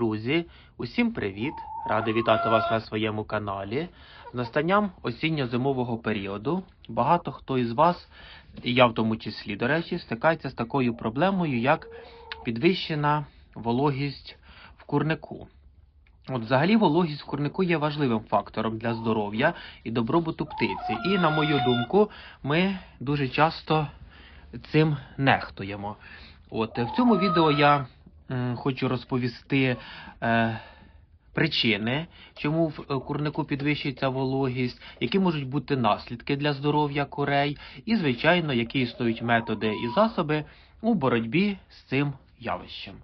Друзі, усім привіт! Радий вітати вас на своєму каналі. З настанням осінньо-зимового періоду багато хто із вас, і я в тому числі, до речі, стикається з такою проблемою, як підвищена вологість в курнику. От взагалі вологість в курнику є важливим фактором для здоров'я і добробуту птиці. І, на мою думку, ми дуже часто цим нехтуємо. От в цьому відео я хочу розповісти е, причини, чому в е, курнику підвищується вологість, які можуть бути наслідки для здоров'я курей, і, звичайно, які існують методи і засоби у боротьбі з цим явищем.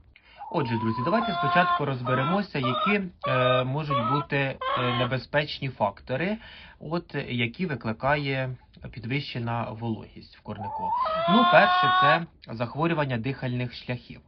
Отже, друзі, давайте спочатку розберемося, які е, можуть бути е, небезпечні фактори, от е, які викликає підвищена вологість в курнику. Ну, перше, це захворювання дихальних шляхів.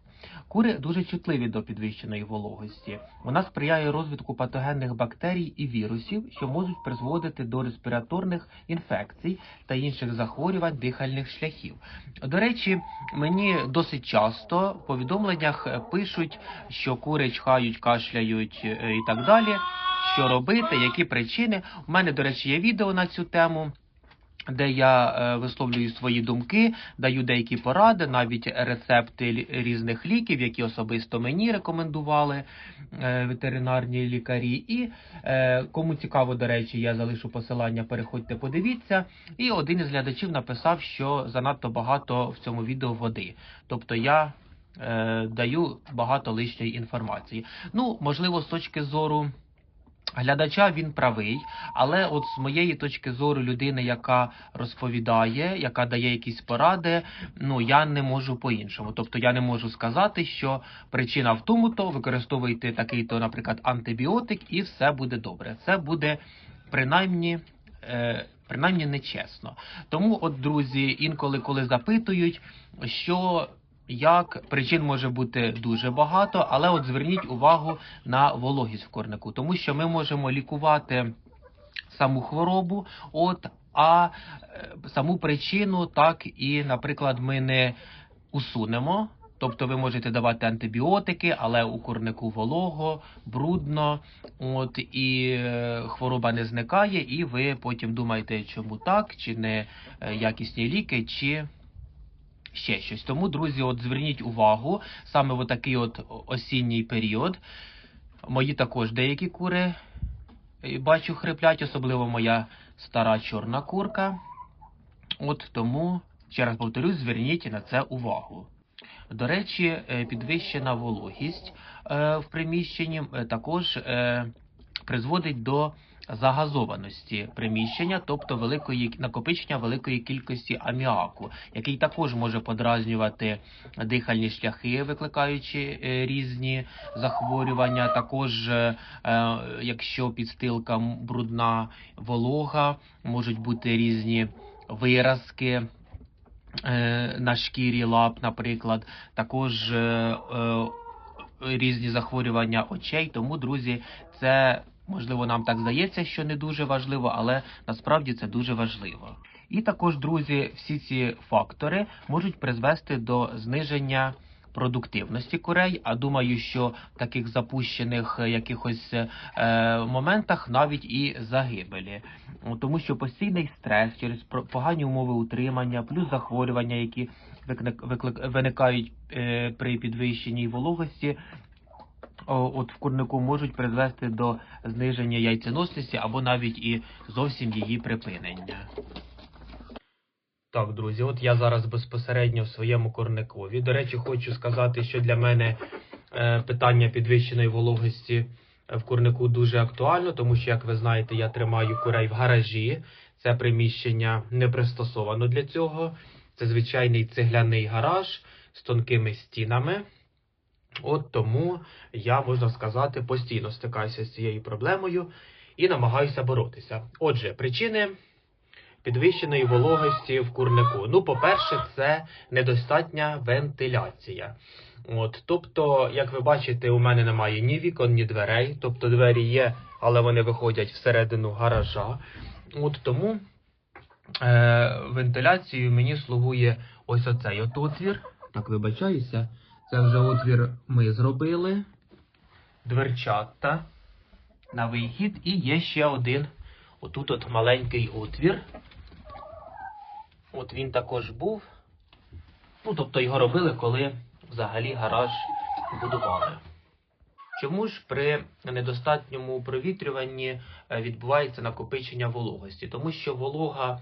Кури дуже чутливі до підвищеної вологості. Вона сприяє розвитку патогенних бактерій і вірусів, що можуть призводити до респіраторних інфекцій та інших захворювань дихальних шляхів. До речі, мені досить часто в повідомленнях пишуть, що кури чхають, кашляють е, і так далі. Що робити, які причини? У мене, до речі, є відео на цю тему де я е, висловлюю свої думки, даю деякі поради, навіть рецепти різних ліків, які особисто мені рекомендували е, ветеринарні лікарі. І е, кому цікаво, до речі, я залишу посилання, переходьте, подивіться. І один із глядачів написав, що занадто багато в цьому відео води. Тобто я даю багато лишньої інформації. Ну, можливо, з точки зору. Глядача він правий, але от з моєї точки зору людини, яка розповідає, яка дає якісь поради, ну я не можу по-іншому. Тобто я не можу сказати, що причина в тому, то використовуйте такий то, наприклад, антибіотик, і все буде добре. Це буде принаймні. Е, принаймні нечесно. Тому, от, друзі, інколи коли запитують, що як причин може бути дуже багато, але от зверніть увагу на вологість в корнику, тому що ми можемо лікувати саму хворобу, от а е, саму причину так і, наприклад, ми не усунемо. Тобто ви можете давати антибіотики, але у курнику волого, брудно, от і е, хвороба не зникає, і ви потім думаєте, чому так, чи не е, якісні ліки, чи ще щось. Тому, друзі, от зверніть увагу саме в такий от осінній період. Мої також деякі кури е, бачу хриплять, особливо моя стара чорна курка. От тому, ще раз повторюсь, зверніть на це увагу. До речі, е, підвищена вологість е, в приміщенні також призводить до загазованості приміщення, тобто великої накопичення великої кількості аміаку, який також може подразнювати дихальні шляхи, викликаючи е, різні захворювання. Також, е, е, якщо підстилка брудна, волога, можуть бути різні виразки. На шкірі лап, наприклад, також різні захворювання очей. Тому, друзі, це можливо нам так здається, що не дуже важливо, але насправді це дуже важливо. І також, друзі, всі ці фактори можуть призвести до зниження продуктивності курей. А думаю, що в таких запущених е, якихось е, моментах навіть і загибелі. Тому що постійний стрес через погані умови утримання, плюс захворювання, які виникають е, при підвищеній вологості, от в курнику можуть призвести до зниження яйценосності або навіть і зовсім її припинення. Так, друзі, от я зараз безпосередньо в своєму курникові. До речі, хочу сказати, що для мене е, питання підвищеної вологості в курнику дуже актуально, тому що, як ви знаєте, я тримаю курей в гаражі. Це приміщення не пристосовано для цього. Це звичайний цегляний гараж з тонкими стінами. От тому я, можна сказати, постійно стикаюся з цією проблемою і намагаюся боротися. Отже, причини підвищеної вологості в курнику. Ну, по-перше, це недостатня вентиляція. От, тобто, як ви бачите, у мене немає ні вікон, ні дверей. Тобто двері є, але вони виходять всередину гаража. От тому е, вентиляцією мені слугує ось оцей от отвір. Так, вибачаюся. Це вже отвір ми зробили. дверчата на вихід, і є ще один отут от маленький отвір. От він також був. Ну, тобто його робили, коли взагалі гараж будували. Чому ж при недостатньому провітрюванні е, відбувається накопичення вологості? Тому що волога,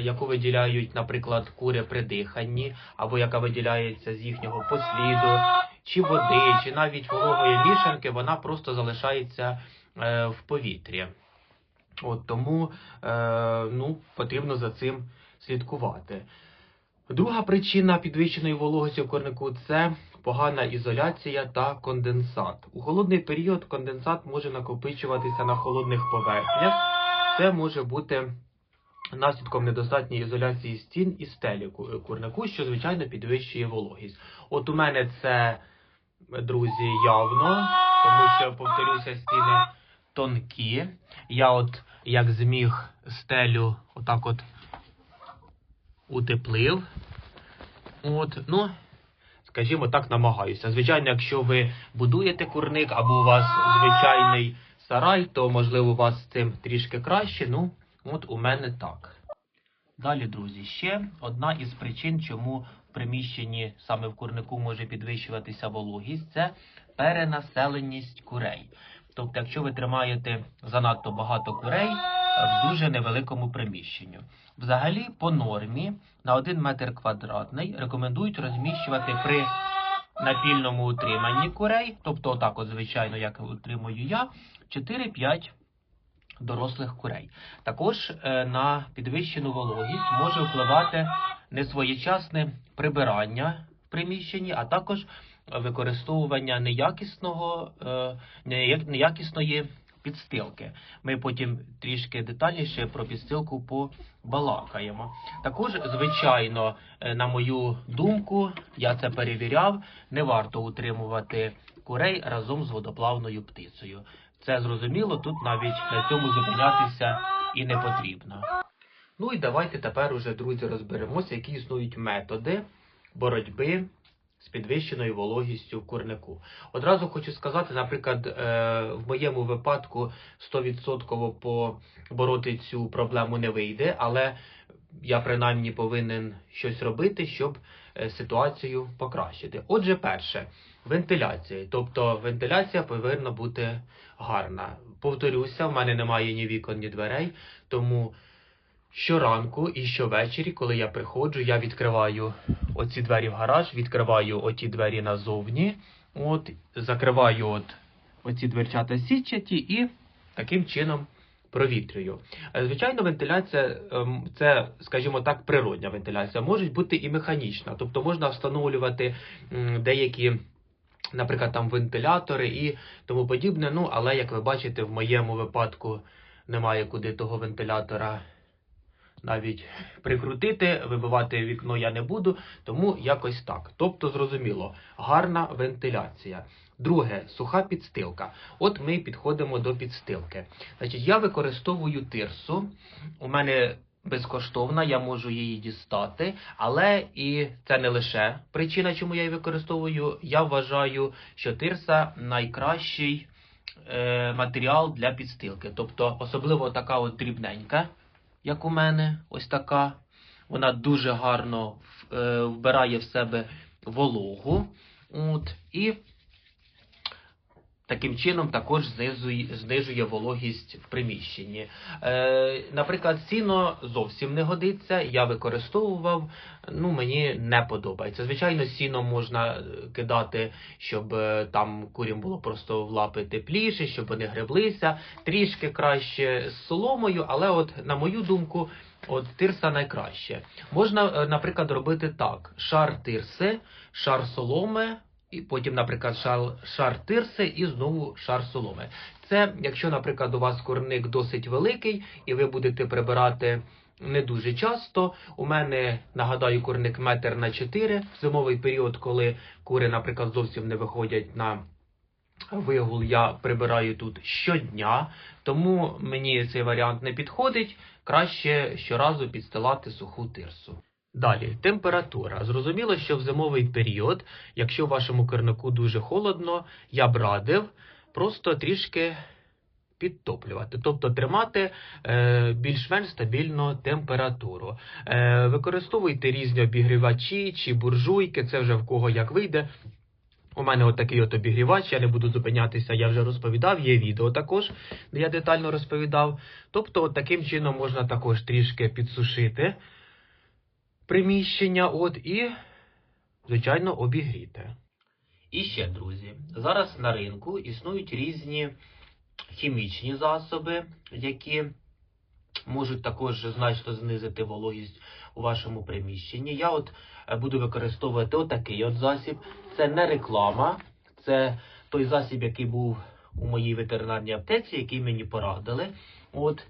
яку виділяють, наприклад, кури при диханні, або яка виділяється з їхнього посліду, чи води, чи навіть вологої мішанки, вона просто залишається е, в повітрі. От тому е, ну, потрібно за цим слідкувати. Друга причина підвищеної вологості в корнику це погана ізоляція та конденсат. У холодний період конденсат може накопичуватися на холодних поверхнях. Це може бути наслідком недостатньої ізоляції стін і стелі курнику, що звичайно підвищує вологість. От у мене це, друзі, явно, тому що повторюся, стіни тонкі. Я от як зміг стелю отак от утеплив. От, ну, скажімо так, намагаюся. Звичайно, якщо ви будуєте курник або у вас звичайний сарай, то можливо у вас з цим трішки краще. Ну, от у мене так. Далі, друзі, ще одна із причин, чому в приміщенні саме в курнику може підвищуватися вологість, це перенаселеність курей. Тобто, якщо ви тримаєте занадто багато курей в дуже невеликому приміщенню. Взагалі, по нормі на 1 метр квадратний рекомендують розміщувати при напільному утриманні курей, тобто отак, от, звичайно, як утримую я, 4-5 дорослих курей. Також е, на підвищену вологість може впливати несвоєчасне прибирання в приміщенні, а також використовування неякісного, е, неякісної підстилки. Ми потім трішки детальніше про підстилку побалакаємо. Також, звичайно, е, на мою думку, я це перевіряв, не варто утримувати курей разом з водоплавною птицею. Це зрозуміло, тут навіть на цьому зупинятися і не потрібно. Ну і давайте тепер уже, друзі, розберемося, які існують методи боротьби з підвищеною вологістю курнику. Одразу хочу сказати, наприклад, е, в моєму випадку 100% побороти цю проблему не вийде, але я принаймні повинен щось робити, щоб е, ситуацію покращити. Отже, перше, вентиляція. Тобто вентиляція повинна бути гарна. Повторюся, в мене немає ні вікон, ні дверей, тому щоранку і щовечері, коли я приходжу, я відкриваю оці двері в гараж, відкриваю оті двері назовні, от, закриваю от оці дверцята сітчаті і таким чином провітрюю. Е, Звичайно, вентиляція ем, це, скажімо так, природня вентиляція. Може бути і механічна, тобто можна встановлювати деякі. Наприклад, там вентилятори і тому подібне. Ну, але як ви бачите, в моєму випадку немає куди того вентилятора навіть прикрутити, вибивати вікно я не буду, тому якось так. Тобто, зрозуміло, гарна вентиляція. Друге, суха підстилка. От ми підходимо до підстилки. Значить, я використовую тирсу. У мене безкоштовна, я можу її дістати, але і це не лише причина, чому я її використовую. Я вважаю, що тирса найкращий е, матеріал для підстилки. Тобто, особливо така от дрібненька, як у мене, ось така. Вона дуже гарно е, вбирає в себе вологу. От, і таким чином також знизує, знижує вологість в приміщенні. Е, наприклад, сіно зовсім не годиться. Я використовував, ну мені не подобається. Звичайно, сіно можна е, кидати, щоб е, там курям було просто в лапи тепліше, щоб вони греблися. Трішки краще з соломою, але от на мою думку. От тирса найкраще. Можна, е, наприклад, робити так: шар тирси, шар соломи, і потім, наприклад, шар, шар тирси і знову шар соломи. Це якщо, наприклад, у вас курник досить великий, і ви будете прибирати не дуже часто. У мене, нагадаю, курник метр на 4. Зимовий період, коли кури, наприклад, зовсім не виходять на вигул, я прибираю тут щодня, тому мені цей варіант не підходить. Краще щоразу підстилати суху тирсу. Далі, температура. Зрозуміло, що в зимовий період, якщо в вашому кернику дуже холодно, я б радив просто трішки підтоплювати, тобто тримати е, більш-менш стабільну температуру. Е, використовуйте різні обігрівачі чи буржуйки, це вже в кого як вийде. У мене от от обігрівач, я не буду зупинятися, я вже розповідав, є відео також, де я детально розповідав. Тобто, от таким чином можна також трішки підсушити приміщення, от і, звичайно, обігріти. І ще, друзі, зараз на ринку існують різні хімічні засоби, які можуть також значно знизити вологість у вашому приміщенні. Я от е, буду використовувати отакий от засіб. Це не реклама, це той засіб, який був у моїй ветеринарній аптеці, який мені порадили. От,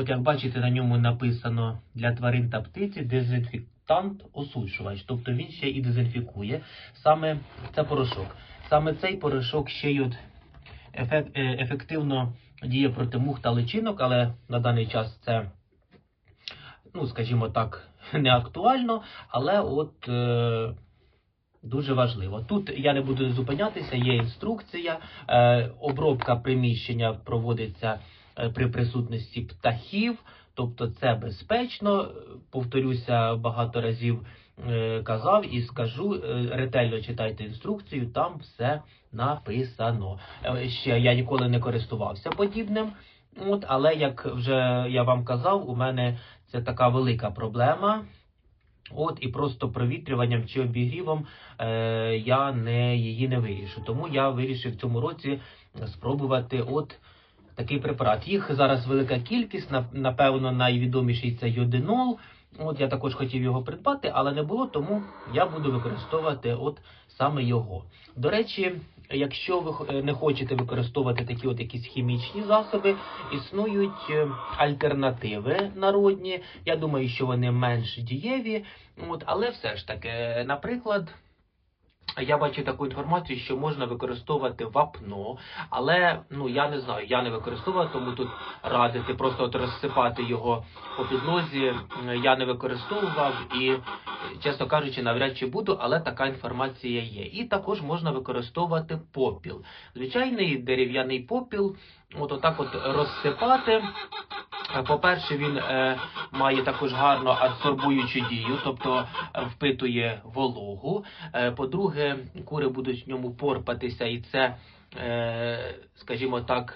от як бачите, на ньому написано для тварин та птиці дезінфектант осушувач. Тобто він ще і дезінфікує. Саме це порошок. Саме цей порошок ще й от е, ефективно діє проти мух та личинок, але на даний час це, ну, скажімо так, не актуально, але от е, дуже важливо. Тут я не буду зупинятися, є інструкція. Е, обробка приміщення проводиться при присутності птахів, тобто це безпечно. Повторюся багато разів. е, Казав і скажу, е, ретельно читайте інструкцію, там все написано. Е, Ще я ніколи не користувався подібним. От, але як вже я вам казав, у мене це така велика проблема. От і просто провітрюванням чи обігрівом е, я не її не вирішу. Тому я вирішив в цьому році спробувати от такий препарат. Їх зараз велика кількість. Напевно, найвідоміший це йодинол. От я також хотів його придбати, але не було, тому я буду використовувати от саме його. До речі, якщо ви не хочете використовувати такі от якісь хімічні засоби, існують е, альтернативи народні. Я думаю, що вони менш дієві. От, але все ж таки, наприклад. Я бачу таку інформацію, що можна використовувати вапно, але ну я не знаю, я не використовував, тому тут радити просто от розсипати його по підлозі. Я не використовував і, чесно кажучи, навряд чи буду, але така інформація є. І також можна використовувати попіл. Звичайний дерев'яний попіл, от отак от розсипати. Е, По-перше, він е, має також гарно адсорбуючу дію, тобто впитує вологу. Е, По-друге, кури будуть в ньому порпатися, і це, е, скажімо так,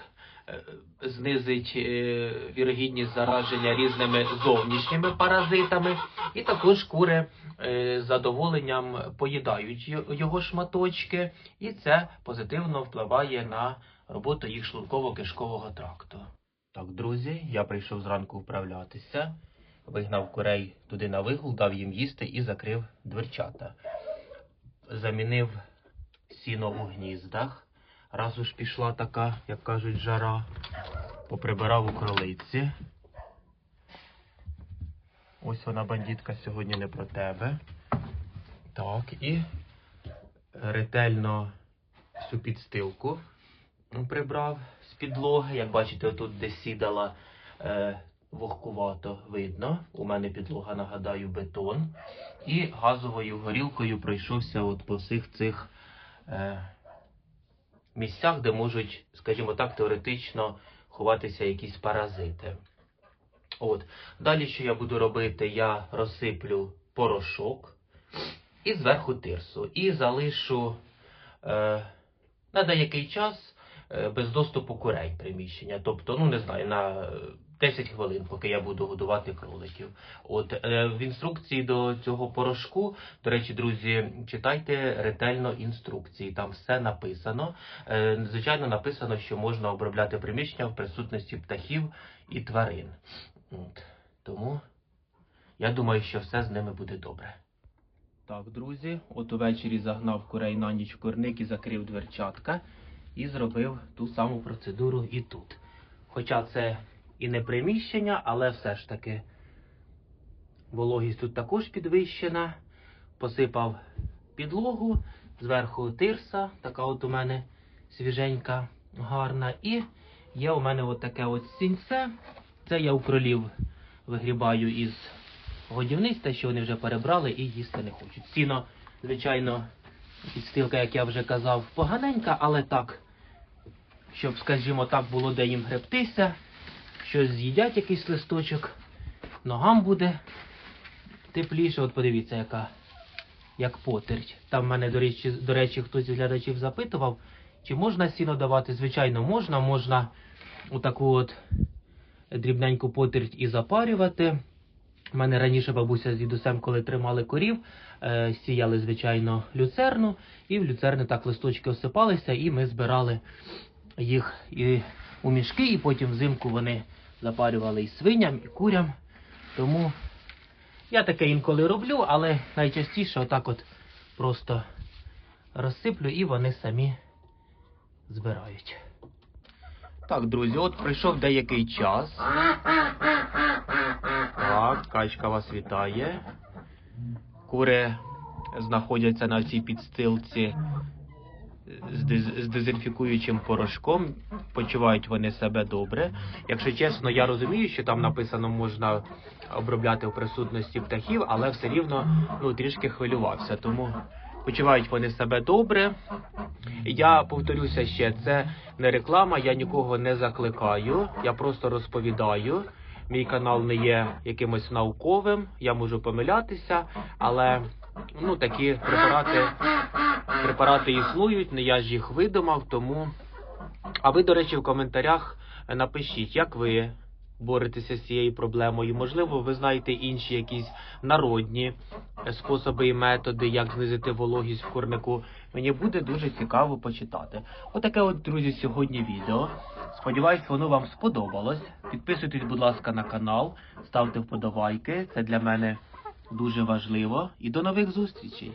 е, знизить е, вірогідність зараження різними зовнішніми паразитами. І також кури е, з задоволенням поїдають його шматочки, і це позитивно впливає на роботу їх шлунково-кишкового тракту. Так, друзі, я прийшов зранку вправлятися, вигнав курей туди на вигул, дав їм їсти і закрив дверчата. Замінив сіно у гніздах. Раз уж пішла така, як кажуть, жара. Поприбирав у кролиці. Ось вона, бандитка, сьогодні не про тебе. Так, і ретельно всю підстилку прибрав з підлоги. Як бачите, тут де сідала е, вогкувато видно. У мене підлога, нагадаю, бетон. І газовою горілкою пройшовся от по всіх цих е, місцях, де можуть, скажімо так, теоретично ховатися якісь паразити. От. Далі, що я буду робити, я розсиплю порошок і зверху тирсу. І залишу е, на деякий час без доступу курей приміщення. Тобто, ну не знаю, на е, 10 хвилин, поки я буду годувати кроликів. От е, в інструкції до цього порошку, до речі, друзі, читайте ретельно інструкції. Там все написано. Е, звичайно, написано, що можна обробляти приміщення в присутності птахів і тварин. От. Тому я думаю, що все з ними буде добре. Так, друзі, от увечері загнав курей на ніч в курник і закрив дверчатка і зробив ту саму процедуру і тут. Хоча це і не приміщення, але все ж таки вологість тут також підвищена. Посипав підлогу, зверху тирса, така от у мене свіженька, гарна. І є у мене от таке от сінце. Це я у кролів вигрібаю із годівниць, те, що вони вже перебрали і їсти не хочуть. Сіно, звичайно, підстилка, як я вже казав, поганенька, але так щоб, скажімо так, було де їм гребтися, щось з'їдять якийсь листочок, ногам буде тепліше. От подивіться, яка як потерть. Там мене, до речі, до речі, хтось із глядачів запитував, чи можна сіно давати. Звичайно, можна. Можна отаку от дрібненьку потерть і запарювати. У мене раніше бабуся з дідусем, коли тримали корів, е, сіяли, звичайно, люцерну, і в люцерни так листочки осипалися, і ми збирали їх і у мішки, і потім взимку вони запарювали і свиням, і курям. Тому я таке інколи роблю, але найчастіше отак от просто розсиплю і вони самі збирають. Так, друзі, от пройшов деякий час. Так, качка вас вітає. Кури знаходяться на цій підстилці з, дез- з дезінфікуючим порошком. Почувають вони себе добре. Якщо чесно, я розумію, що там написано можна обробляти в присутності птахів, але все рівно ну, трішки хвилювався. Тому почувають вони себе добре. Я повторюся ще, це не реклама, я нікого не закликаю, я просто розповідаю. Мій канал не є якимось науковим, я можу помилятися, але ну такі препарати, препарати існують, не я ж їх видумав, тому. А ви, до речі, в коментарях напишіть, як ви боретеся з цією проблемою. Можливо, ви знаєте інші якісь народні способи і методи, як знизити вологість в курнику. Мені буде дуже цікаво почитати. Отаке от, друзі, сьогодні відео. Сподіваюсь, воно вам сподобалось. Підписуйтесь, будь ласка, на канал, ставте вподобайки. Це для мене дуже важливо. І до нових зустрічей!